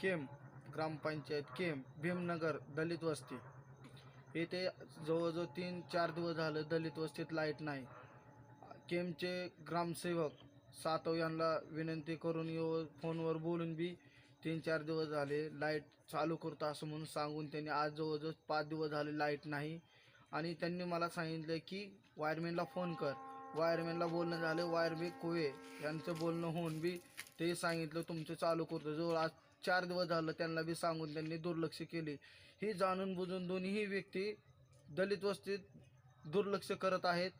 केम ग्रामपंचायत केम भीमनगर दलित वस्ती. येथे जवळजवळ तीन चार दिवस झालं दलित वस्तीत लाइट नाही. केमचे ग्रामसेवक सातव यांना विनंती करून येऊ फोनवर बोलून बी तीन चार दिवस झाले लाइट चालू करतो असं म्हणून सांगून त्यांनी आज जवळजवळ पाच दिवस झाले लाइट नाही. आणि त्यांनी मला सांगितलं की वायरमॅनला फोन कर. वायरमॅनला बोलणं झालं वायरमॅन कुवे. यांचं बोलणं होऊन बी ते सांगितलं तुमचं चालू करतो. जवळ आज चार दिवस झालं त्यांना बी सांगून त्यांनी दुर्लक्ष केले. ही जाणून बुजून दोन्हीही व्यक्ती दलित वस्तीत दुर्लक्ष करत आहेत.